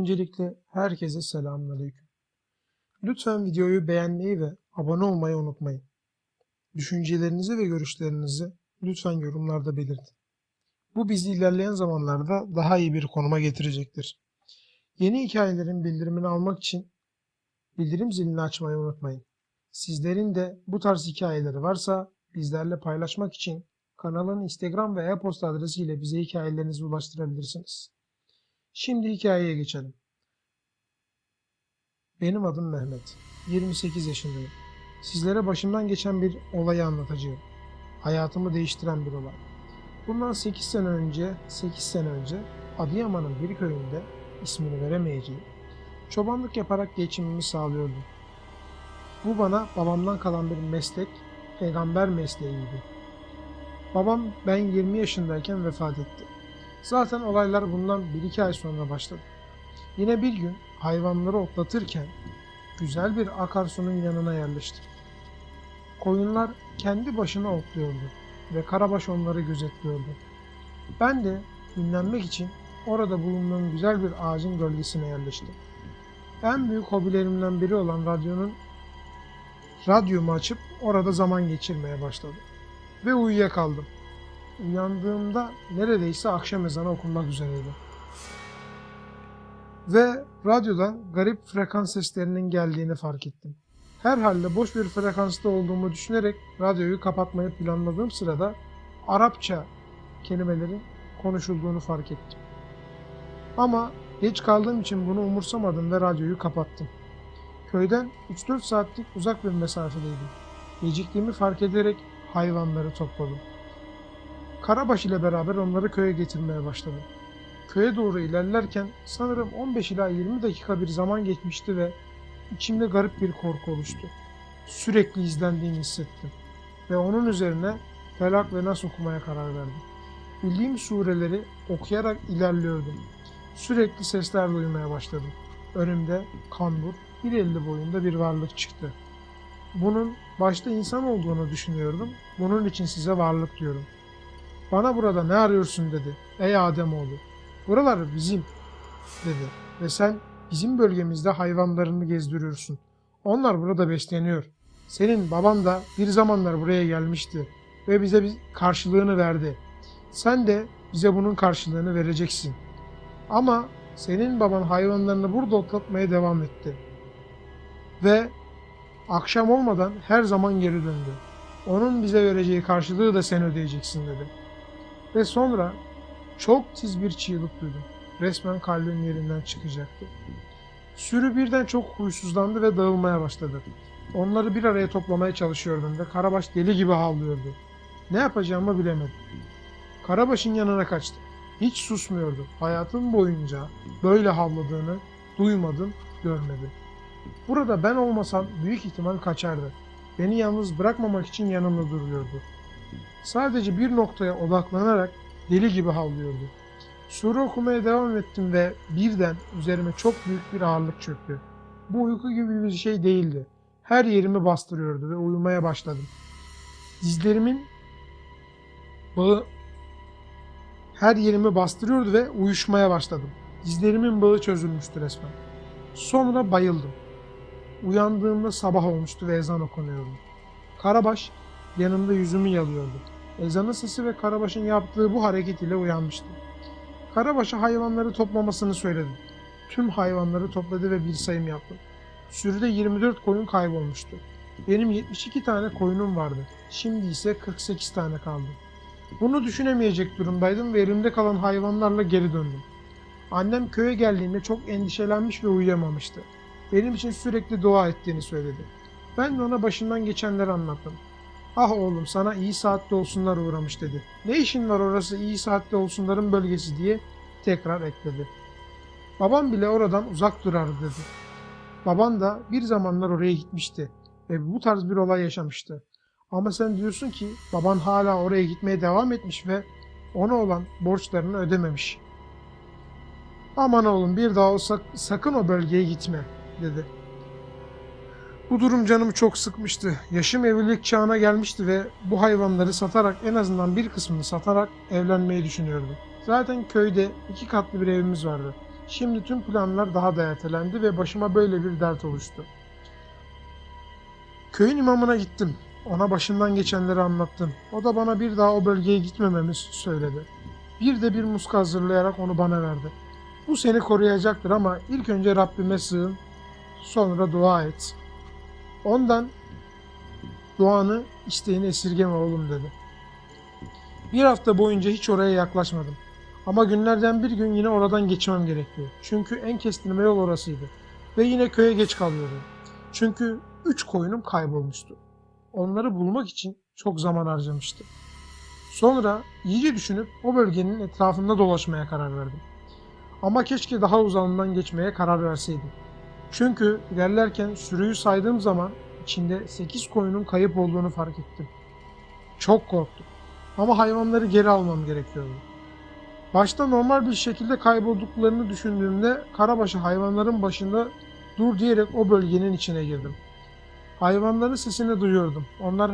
Öncelikle herkese selamünaleyküm. Lütfen videoyu beğenmeyi ve abone olmayı unutmayın. Düşüncelerinizi ve görüşlerinizi lütfen yorumlarda belirtin. Bu bizi ilerleyen zamanlarda daha iyi bir konuma getirecektir. Yeni hikayelerin bildirimini almak için bildirim zilini açmayı unutmayın. Sizlerin de bu tarz hikayeleri varsa bizlerle paylaşmak için kanalın Instagram ve e-posta adresiyle bize hikayelerinizi ulaştırabilirsiniz. Şimdi hikayeye geçelim. Benim adım Mehmet. 28 yaşındayım. Sizlere başımdan geçen bir olayı anlatacağım. Hayatımı değiştiren bir olay. Bundan 8 sene önce, 8 sene önce Adıyaman'ın bir köyünde ismini veremeyeceğim. Çobanlık yaparak geçimimi sağlıyordum. Bu bana babamdan kalan bir meslek, peygamber mesleğiydi. Babam ben 20 yaşındayken vefat etti. Zaten olaylar bundan 1-2 ay sonra başladı. Yine bir gün hayvanları otlatırken güzel bir akarsunun yanına yerleştim. Koyunlar kendi başına otluyordu ve Karabaş onları gözetliyordu. Ben de dinlenmek için orada bulunduğum güzel bir ağacın gölgesine yerleştim. En büyük hobilerimden biri olan radyonun radyomu açıp orada zaman geçirmeye başladım. Ve uyuyakaldım. Uyandığımda neredeyse akşam ezanı okunmak üzereydi. Ve radyodan garip frekans seslerinin geldiğini fark ettim. Herhalde boş bir frekansta olduğumu düşünerek radyoyu kapatmayı planladığım sırada Arapça kelimelerin konuşulduğunu fark ettim. Ama geç kaldığım için bunu umursamadım ve radyoyu kapattım. Köyden 3-4 saatlik uzak bir mesafedeydim. Geciktiğimi fark ederek hayvanları topladım. Karabaş ile beraber onları köye getirmeye başladım. Köye doğru ilerlerken sanırım 15 ila 20 dakika bir zaman geçmişti ve içimde garip bir korku oluştu. Sürekli izlendiğimi hissettim ve onun üzerine Felak ve Nas okumaya karar verdim. Bildiğim sureleri okuyarak ilerliyordum. Sürekli sesler duymaya başladım. Önümde kambur, bir elli boyunda bir varlık çıktı. Bunun başta insan olduğunu düşünüyordum. Bunun için size varlık diyorum. Bana burada ne arıyorsun dedi. Ey Ademoğlu. Buralar bizim dedi. Ve sen bizim bölgemizde hayvanlarını gezdiriyorsun. Onlar burada besleniyor. Senin baban da bir zamanlar buraya gelmişti ve bize bir karşılığını verdi. Sen de bize bunun karşılığını vereceksin. Ama senin baban hayvanlarını burada otlatmaya devam etti. Ve akşam olmadan her zaman geri döndü. Onun bize vereceği karşılığı da sen ödeyeceksin dedi. Ve sonra çok tiz bir çığlık duydum. Resmen kalbim yerinden çıkacaktı. Sürü birden çok huysuzlandı ve dağılmaya başladı. Onları bir araya toplamaya çalışıyordum ve Karabaş deli gibi havlıyordu. Ne yapacağımı bilemedim. Karabaş'ın yanına kaçtım. Hiç susmuyordu. Hayatım boyunca böyle havladığını duymadım, görmedim. Burada ben olmasam büyük ihtimal kaçardı. Beni yalnız bırakmamak için yanımda duruyordu. Sadece bir noktaya odaklanarak deli gibi havlıyordu. Sure okumaya devam ettim ve birden üzerime çok büyük bir ağırlık çöktü. Bu uyku gibi bir şey değildi. Her yerimi bastırıyordu ve uyumaya başladım. Dizlerimin bağı her yerimi bastırıyordu ve uyuşmaya başladım. Dizlerimin bağı çözülmüştü resmen. Sonra bayıldım. Uyandığımda sabah olmuştu ve ezan okunuyordu. Karabaş yanımda yüzümü yalıyordu. Ezanın sesi ve Karabaş'ın yaptığı bu hareket ile uyanmıştım. Karabaş'a hayvanları toplamasını söyledim. Tüm hayvanları topladı ve bir sayım yaptı. Sürüde 24 koyun kaybolmuştu. Benim 72 tane koyunum vardı. Şimdi ise 48 tane kaldı. Bunu düşünemeyecek durumdaydım ve elimde kalan hayvanlarla geri döndüm. Annem köye geldiğinde çok endişelenmiş ve uyuyamamıştı. Benim için sürekli dua ettiğini söyledi. Ben de ona başından geçenleri anlattım. Ah oğlum sana iyi saatte olsunlar uğramış dedi. Ne işin var orası iyi saatte olsunların bölgesi diye tekrar ekledi. Babam bile oradan uzak durardı dedi. Baban da bir zamanlar oraya gitmişti ve bu tarz bir olay yaşamıştı. Ama sen diyorsun ki baban hala oraya gitmeye devam etmiş ve ona olan borçlarını ödememiş. Aman oğlum bir daha olsa sakın o bölgeye gitme dedi. Bu durum canımı çok sıkmıştı. Yaşım evlilik çağına gelmişti ve bu hayvanları satarak en azından bir kısmını satarak evlenmeyi düşünüyordum. Zaten köyde iki katlı bir evimiz vardı. Şimdi tüm planlar daha da ertelendi ve başıma böyle bir dert oluştu. Köyün imamına gittim. Ona başından geçenleri anlattım. O da bana bir daha o bölgeye gitmememi söyledi. Bir de bir muska hazırlayarak onu bana verdi. Bu seni koruyacaktır ama ilk önce Rabbime sığın, sonra dua et. Ondan duanı, isteğini esirgeme oğlum dedi. Bir hafta boyunca hiç oraya yaklaşmadım. Ama günlerden bir gün yine oradan geçmem gerekiyor. Çünkü en kestirme yol orasıydı. Ve yine köye geç kalıyordum. Çünkü üç koyunum kaybolmuştu. Onları bulmak için çok zaman harcamıştım. Sonra iyice düşünüp o bölgenin etrafında dolaşmaya karar verdim. Ama keşke daha uzağından geçmeye karar verseydim. Çünkü ilerlerken sürüyü saydığım zaman içinde 8 koyunun kayıp olduğunu fark ettim. Çok korktum. Ama hayvanları geri almam gerekiyordu. Başta normal bir şekilde kaybolduklarını düşündüğümde Karabaşı hayvanların başında dur diyerek o bölgenin içine girdim. Hayvanların sesini duyuyordum. Onlar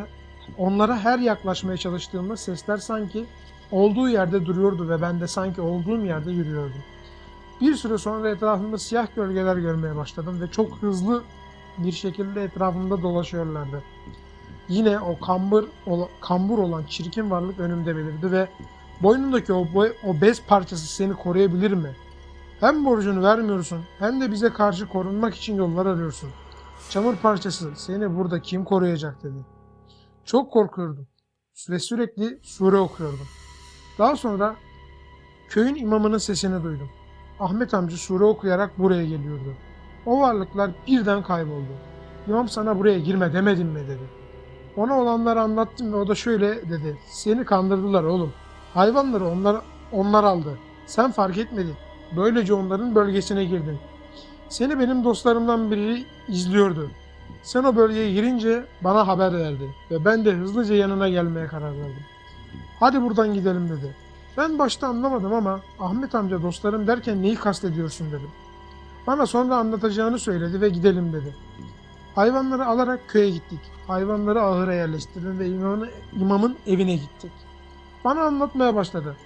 onlara her yaklaşmaya çalıştığımda sesler sanki olduğu yerde duruyordu ve ben de sanki olduğum yerde yürüyordum. Bir süre sonra etrafımda siyah gölgeler görmeye başladım ve çok hızlı bir şekilde etrafımda dolaşıyorlardı. Yine o kambur, ola- kambur olan çirkin varlık önümde belirdi ve boynundaki o, o bez parçası seni koruyabilir mi? Hem borcunu vermiyorsun hem de bize karşı korunmak için yollar arıyorsun. Çamur parçası seni burada kim koruyacak dedi. Çok korkuyordum ve sürekli sure okuyordum. Daha sonra köyün imamının sesini duydum. Ahmet amca sure okuyarak buraya geliyordu. O varlıklar birden kayboldu. İmam sana buraya girme demedim mi dedi. Ona olanları anlattım ve o da şöyle dedi. Seni kandırdılar oğlum. Hayvanları onlar, onlar aldı. Sen fark etmedin. Böylece onların bölgesine girdin. Seni benim dostlarımdan biri izliyordu. Sen o bölgeye girince bana haber verdi ve ben de hızlıca yanına gelmeye karar verdim. Hadi buradan gidelim dedi. Ben başta anlamadım ama Ahmet amca dostlarım derken neyi kastediyorsun dedim. Bana sonra anlatacağını söyledi ve gidelim dedi. Hayvanları alarak köye gittik. Hayvanları ahıra yerleştirdim ve imamın, imamın evine gittik. Bana anlatmaya başladı.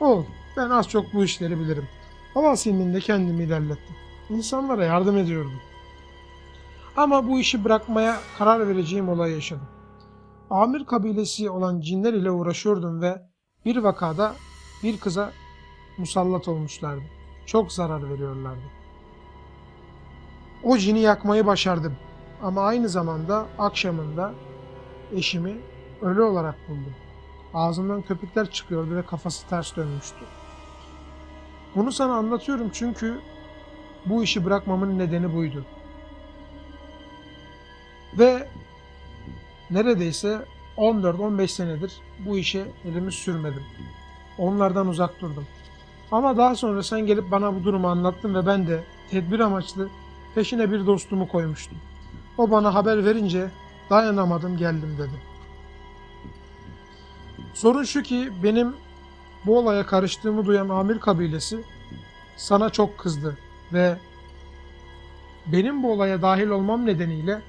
Oğul ben az çok bu işleri bilirim. Hava silminde kendimi ilerlettim. İnsanlara yardım ediyordum. Ama bu işi bırakmaya karar vereceğim olay yaşadım. Amir kabilesi olan cinler ile uğraşıyordum ve bir vakada bir kıza musallat olmuşlardı. Çok zarar veriyorlardı. O cini yakmayı başardım. Ama aynı zamanda akşamında eşimi ölü olarak buldum. Ağzından köpükler çıkıyordu ve kafası ters dönmüştü. Bunu sana anlatıyorum çünkü bu işi bırakmamın nedeni buydu. Ve neredeyse 14-15 senedir bu işe elimi sürmedim. Onlardan uzak durdum. Ama daha sonra sen gelip bana bu durumu anlattın ve ben de tedbir amaçlı peşine bir dostumu koymuştum. O bana haber verince dayanamadım geldim dedi. Sorun şu ki benim bu olaya karıştığımı duyan Amir kabilesi sana çok kızdı ve benim bu olaya dahil olmam nedeniyle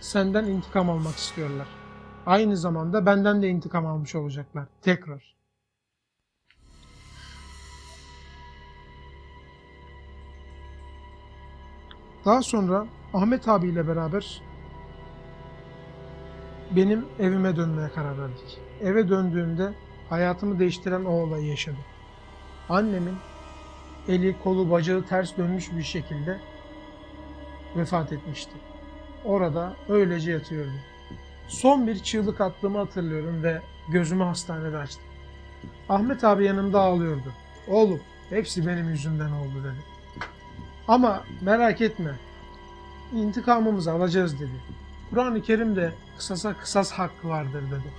senden intikam almak istiyorlar. Aynı zamanda benden de intikam almış olacaklar. Tekrar. Daha sonra Ahmet abiyle beraber benim evime dönmeye karar verdik. Eve döndüğümde hayatımı değiştiren o olayı yaşadım. Annemin eli, kolu, bacağı ters dönmüş bir şekilde vefat etmişti. Orada öylece yatıyordu. Son bir çığlık attığımı hatırlıyorum ve gözümü hastanede açtım. Ahmet abi yanımda ağlıyordu. Oğlum hepsi benim yüzümden oldu dedi. Ama merak etme. İntikamımızı alacağız dedi. Kur'an-ı Kerim'de kısasa kısas hakkı vardır dedi.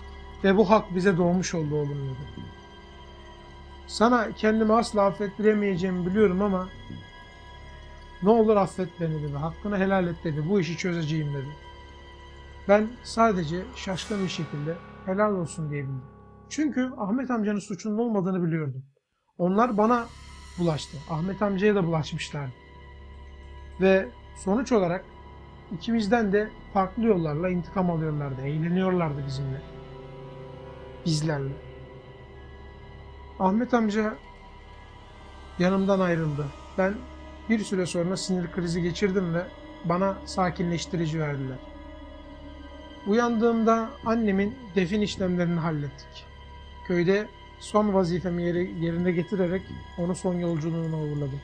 Ve bu hak bize doğmuş oldu oğlum dedi. Sana kendimi asla affettiremeyeceğimi biliyorum ama ne olur affet beni dedi. Hakkını helal et dedi. Bu işi çözeceğim dedi. Ben sadece şaşkın bir şekilde helal olsun diyebildim. Çünkü Ahmet amcanın suçunun olmadığını biliyordum. Onlar bana bulaştı. Ahmet amcaya da bulaşmışlardı. Ve sonuç olarak ikimizden de farklı yollarla intikam alıyorlardı. Eğleniyorlardı bizimle. Bizlerle. Ahmet amca yanımdan ayrıldı. Ben Bir süre sonra sinir krizi geçirdim ve bana sakinleştirici verdiler. Uyandığımda annemin defin işlemlerini hallettik. Köyde son vazifemi yeri- yerine getirerek onu son yolculuğuna uğurladım.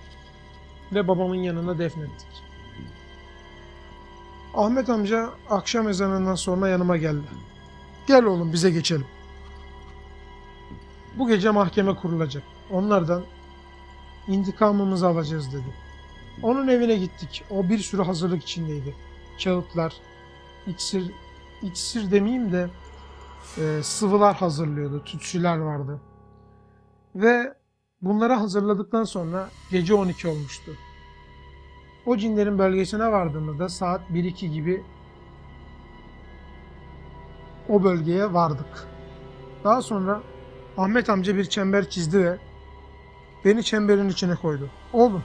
Ve babamın yanına defnettik. Ahmet amca akşam ezanından sonra yanıma geldi. Gel oğlum bize geçelim. Bu gece mahkeme kurulacak. Onlardan intikamımızı alacağız dedi. Onun evine gittik. O bir sürü hazırlık içindeydi. Kağıtlar, iksir, iksir demeyeyim de e, sıvılar hazırlıyordu. Tütsüler vardı. Ve bunları hazırladıktan sonra gece 12 olmuştu. O cinlerin bölgesine vardığımızda saat 1-2 gibi o bölgeye vardık. Daha sonra Ahmet amca bir çember çizdi ve beni çemberin içine koydu. Oğlum,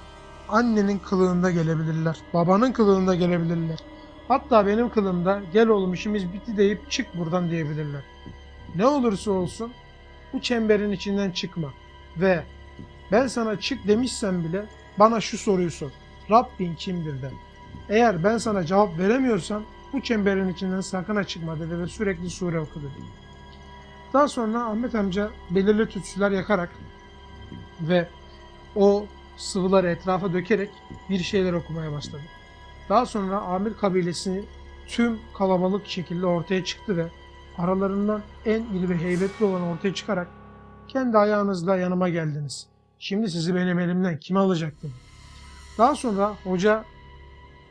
annenin kılığında gelebilirler, babanın kılığında gelebilirler. Hatta benim kılığımda gel oğlum işimiz bitti deyip çık buradan diyebilirler. Ne olursa olsun bu çemberin içinden çıkma ve ben sana çık demişsem bile bana şu soruyu sor. Rabbin kimdir de. Eğer ben sana cevap veremiyorsam bu çemberin içinden sakın çıkma dedi ve sürekli sure okudu. Daha sonra Ahmet amca belirli tütsüler yakarak ve o sıvıları etrafa dökerek bir şeyler okumaya başladı. Daha sonra Amir kabilesi tüm kalabalık şekilde ortaya çıktı ve aralarından en iri ve heybetli olan ortaya çıkarak kendi ayağınızla yanıma geldiniz. Şimdi sizi benim elimden kim alacak dedi. Daha sonra hoca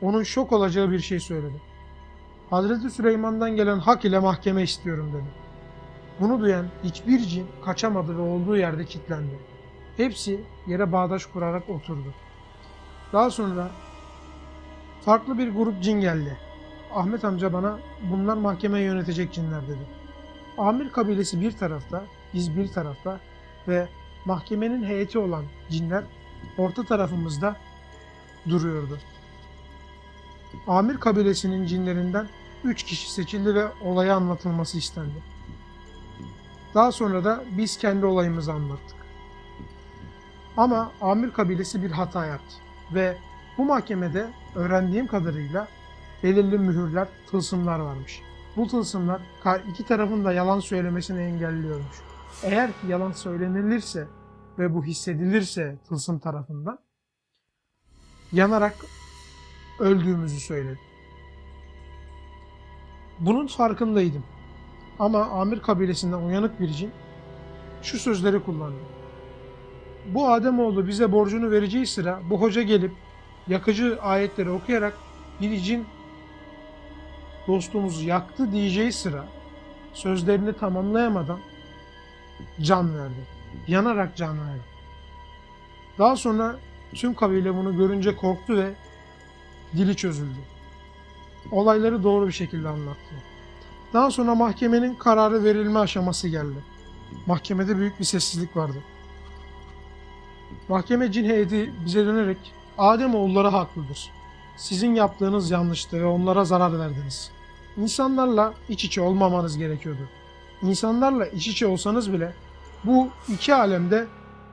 onun şok olacağı bir şey söyledi. Hazreti Süleyman'dan gelen hak ile mahkeme istiyorum dedi. Bunu duyan hiçbir cin kaçamadı ve olduğu yerde kilitlendi. Hepsi yere bağdaş kurarak oturdu. Daha sonra farklı bir grup cin geldi. Ahmet amca bana bunlar mahkemeyi yönetecek cinler dedi. Amir kabilesi bir tarafta, biz bir tarafta ve mahkemenin heyeti olan cinler orta tarafımızda duruyordu. Amir kabilesinin cinlerinden üç kişi seçildi ve olaya anlatılması istendi. Daha sonra da biz kendi olayımızı anlattık. Ama Amir kabilesi bir hata yaptı ve bu mahkemede öğrendiğim kadarıyla belirli mühürler, tılsımlar varmış. Bu tılsımlar iki tarafın da yalan söylemesini engelliyormuş. Eğer ki yalan söylenilirse ve bu hissedilirse tılsım tarafından yanarak öldüğümüzü söyledi. Bunun farkındaydım. Ama Amir kabilesinden uyanık bir cin şu sözleri kullandı. Bu Ademoğlu bize borcunu vereceği sıra bu hoca gelip yakıcı ayetleri okuyarak bir cin dostumuzu yaktı diyeceği sıra sözlerini tamamlayamadan can verdi. Yanarak can verdi. Daha sonra tüm kabile bunu görünce korktu ve dili çözüldü. Olayları doğru bir şekilde anlattı. Daha sonra mahkemenin kararı verilme aşaması geldi. Mahkemede büyük bir sessizlik vardı. Mahkeme cin heyeti bize dönerek Adem oğulları haklıdır. Sizin yaptığınız yanlıştı ve onlara zarar verdiniz. İnsanlarla iç içe olmamanız gerekiyordu. İnsanlarla iç içe olsanız bile bu iki alemde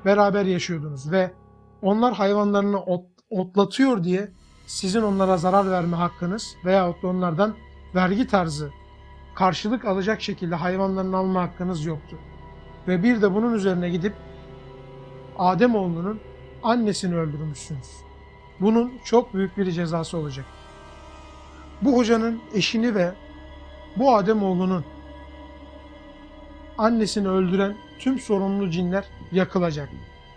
beraber yaşıyordunuz ve onlar hayvanlarını ot, otlatıyor diye sizin onlara zarar verme hakkınız veyahut da onlardan vergi tarzı karşılık alacak şekilde hayvanlarını alma hakkınız yoktu. Ve bir de bunun üzerine gidip Ademoğlunun annesini öldürmüşsünüz. Bunun çok büyük bir cezası olacak. Bu hocanın eşini ve bu Ademoğlunun annesini öldüren tüm sorumlu cinler yakılacak.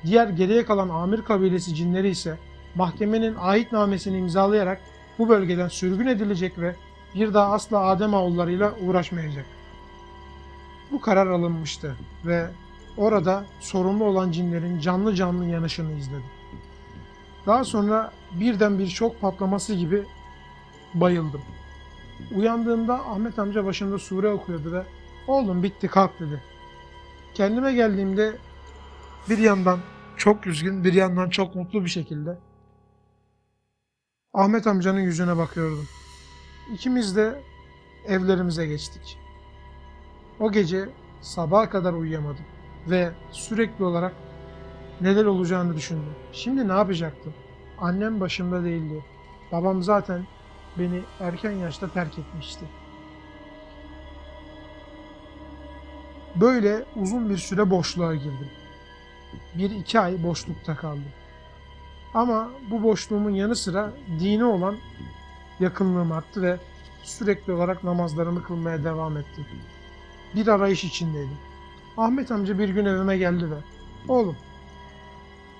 Diğer geriye kalan Amir kabilesi cinleri ise mahkemenin ahitnamesini imzalayarak bu bölgeden sürgün edilecek ve bir daha asla Ademoğullarıyla uğraşmayacak. Bu karar alınmıştı ve orada sorumlu olan cinlerin canlı canlı yanışını izledim. Daha sonra birden bir şok patlaması gibi bayıldım. Uyandığımda Ahmet amca başında sure okuyordu ve oğlum bitti kalk dedi. Kendime geldiğimde bir yandan çok üzgün bir yandan çok mutlu bir şekilde Ahmet amcanın yüzüne bakıyordum. İkimiz de evlerimize geçtik. O gece sabaha kadar uyuyamadım ve sürekli olarak neler olacağını düşündüm. Şimdi ne yapacaktım? Annem başımda değildi. Babam zaten beni erken yaşta terk etmişti. Böyle uzun bir süre boşluğa girdim. Bir iki ay boşlukta kaldım. Ama bu boşluğumun yanı sıra dine olan yakınlığım arttı ve sürekli olarak namazlarımı kılmaya devam ettim. Bir arayış içindeydim. Ahmet amca bir gün evime geldi ve oğlum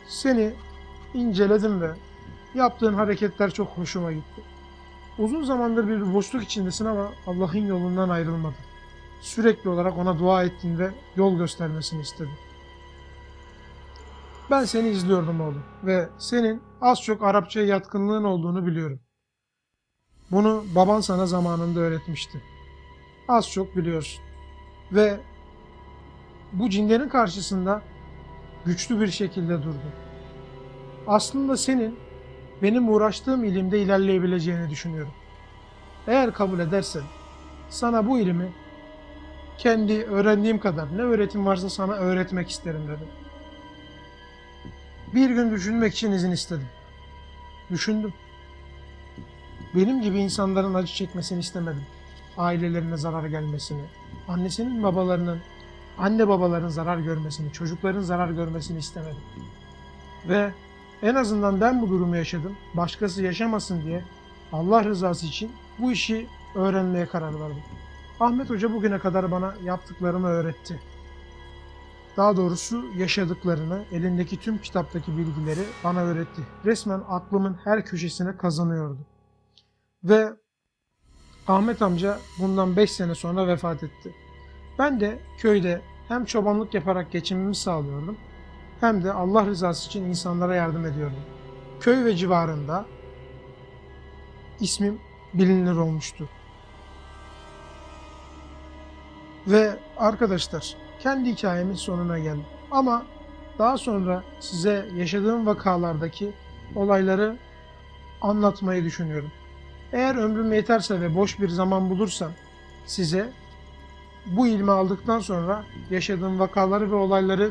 seni inceledim ve yaptığın hareketler çok hoşuma gitti. Uzun zamandır bir boşluk içindesin ama Allah'ın yolundan ayrılmadın. Sürekli olarak ona dua ettin ve yol göstermesini istedin. Ben seni izliyordum oğlum ve senin az çok Arapçaya yatkınlığın olduğunu biliyorum. Bunu baban sana zamanında öğretmişti. Az çok biliyorsun. Ve bu cinlerin karşısında güçlü bir şekilde durdun. Aslında senin benim uğraştığım ilimde ilerleyebileceğini düşünüyorum. Eğer kabul edersen sana bu ilimi kendi öğrendiğim kadar ne öğretim varsa sana öğretmek isterim dedim. Bir gün düşünmek için izin istedim. Düşündüm. Benim gibi insanların acı çekmesini istemedim. Ailelerine zarar gelmesini, annesinin babalarının, anne babaların zarar görmesini, çocukların zarar görmesini istemedim. Ve en azından ben bu durumu yaşadım. Başkası yaşamasın diye Allah rızası için bu işi öğrenmeye karar verdim. Ahmet Hoca bugüne kadar bana yaptıklarımı öğretti. Daha doğrusu yaşadıklarını, elindeki tüm kitaptaki bilgileri bana öğretti. Resmen aklımın her köşesine kazanıyordu. Ve Ahmet amca bundan 5 sene sonra vefat etti. Ben de köyde hem çobanlık yaparak geçimimi sağlıyordum hem de Allah rızası için insanlara yardım ediyordum. Köy ve civarında ismim bilinir olmuştu. Ve arkadaşlar kendi hikayemin sonuna geldim. Ama daha sonra size yaşadığım vakalardaki olayları anlatmayı düşünüyorum. Eğer ömrüm yeterse ve boş bir zaman bulursam size bu ilmi aldıktan sonra yaşadığım vakaları ve olayları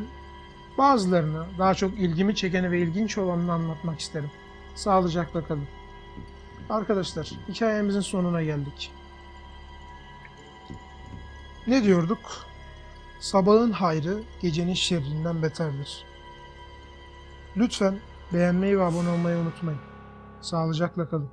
bazılarını daha çok ilgimi çekeni ve ilginç olanını anlatmak isterim. Sağlıcakla kalın. Arkadaşlar hikayemizin sonuna geldik. Ne diyorduk? Sabahın hayrı gecenin şerrinden beterdir. Lütfen beğenmeyi ve abone olmayı unutmayın. Sağlıcakla kalın.